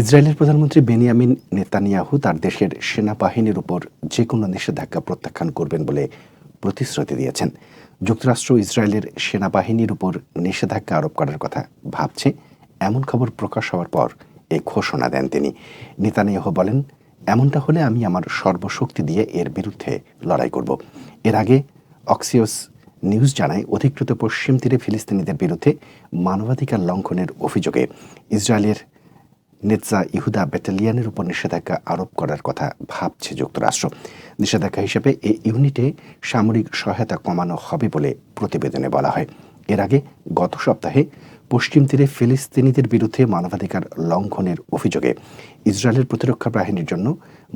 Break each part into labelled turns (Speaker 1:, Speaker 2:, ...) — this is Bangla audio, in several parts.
Speaker 1: ইসরায়েলের প্রধানমন্ত্রী বেনিয়ামিন নেতানিয়াহু তার দেশের সেনাবাহিনীর উপর যে কোনো নিষেধাজ্ঞা প্রত্যাখ্যান করবেন বলে প্রতিশ্রুতি দিয়েছেন যুক্তরাষ্ট্র ইসরায়েলের সেনাবাহিনীর উপর নিষেধাজ্ঞা আরোপ করার কথা ভাবছে এমন খবর প্রকাশ হওয়ার পর এ ঘোষণা দেন তিনি নেতানিয়াহু বলেন এমনটা হলে আমি আমার সর্বশক্তি দিয়ে এর বিরুদ্ধে লড়াই করব এর আগে অক্সিওস নিউজ জানায় অধিকৃত পশ্চিম তীরে ফিলিস্তিনিদের বিরুদ্ধে মানবাধিকার লঙ্ঘনের অভিযোগে ইসরায়েলের নেতা ইহুদা ব্যাটালিয়ানের উপর নিষেধাজ্ঞা আরোপ করার কথা ভাবছে যুক্তরাষ্ট্র নিষেধাজ্ঞা হিসেবে এই ইউনিটে সামরিক সহায়তা কমানো হবে বলে প্রতিবেদনে বলা হয় এর আগে গত সপ্তাহে পশ্চিম তীরে ফিলিস্তিনিদের বিরুদ্ধে মানবাধিকার লঙ্ঘনের অভিযোগে ইসরায়েলের প্রতিরক্ষা বাহিনীর জন্য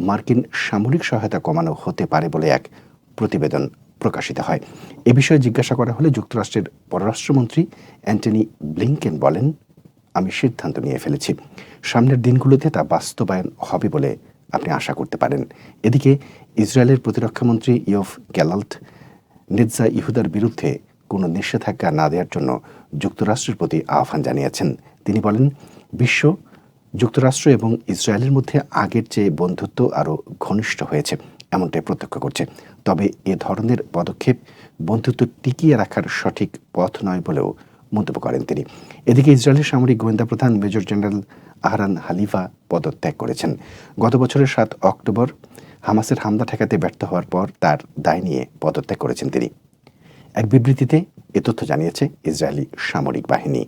Speaker 1: মার্কিন সামরিক সহায়তা কমানো হতে পারে বলে এক প্রতিবেদন প্রকাশিত হয় এ বিষয়ে জিজ্ঞাসা করা হলে যুক্তরাষ্ট্রের পররাষ্ট্রমন্ত্রী অ্যান্টনি ব্লিংকেন বলেন আমি সিদ্ধান্ত নিয়ে ফেলেছি সামনের দিনগুলোতে তা বাস্তবায়ন হবে বলে আপনি আশা করতে পারেন এদিকে ইসরায়েলের প্রতিরক্ষামন্ত্রী ইয়ফ গ্যালাল্ট নির্জা ইহুদার বিরুদ্ধে কোনো নিষেধাজ্ঞা না দেওয়ার জন্য যুক্তরাষ্ট্রের প্রতি আহ্বান জানিয়েছেন তিনি বলেন বিশ্ব যুক্তরাষ্ট্র এবং ইসরায়েলের মধ্যে আগের চেয়ে বন্ধুত্ব আরও ঘনিষ্ঠ হয়েছে এমনটাই প্রত্যক্ষ করছে তবে এ ধরনের পদক্ষেপ বন্ধুত্ব টিকিয়ে রাখার সঠিক পথ নয় বলেও মন্তব্য করেন তিনি এদিকে ইসরায়েলের সামরিক গোয়েন্দা প্রধান মেজর জেনারেল আহরান হালিফা পদত্যাগ করেছেন গত বছরের সাত অক্টোবর হামাসের হামলা ঠেকাতে ব্যর্থ হওয়ার পর তার দায় নিয়ে পদত্যাগ করেছেন তিনি এক বিবৃতিতে এ তথ্য জানিয়েছে ইসরায়েলি সামরিক বাহিনী